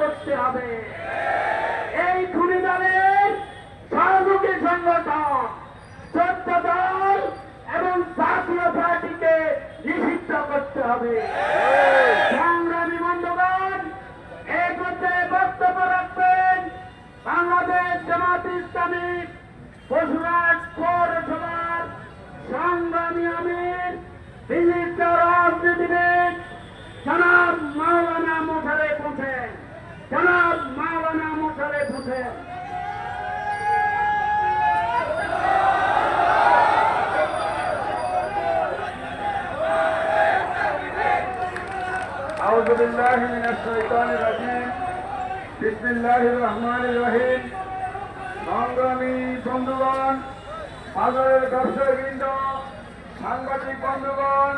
করতে হবে। এই খুনি দলের সহযোগী সংগঠন, চোদ্দ দল এবং জাতীয় পার্টিকে নিষিদ্ধ করতে হবে। সংগ্রামী বন্ধুগণ, এই পর্যায়ে বক্তব্য রাখবেন বাংলাদেশ জামাত ইসলামী পশুরাট পৌরসভার সংগ্রামী আমির মোশারেফ হোসেন أعوذ بالله من الشيطان الرجيم بسم الله الرحمن الرحيم সংগ্রামী বন্ধুগণ বাজারের ব্যবসায়ী বৃন্দ সাংবাদিক বন্ধুগণ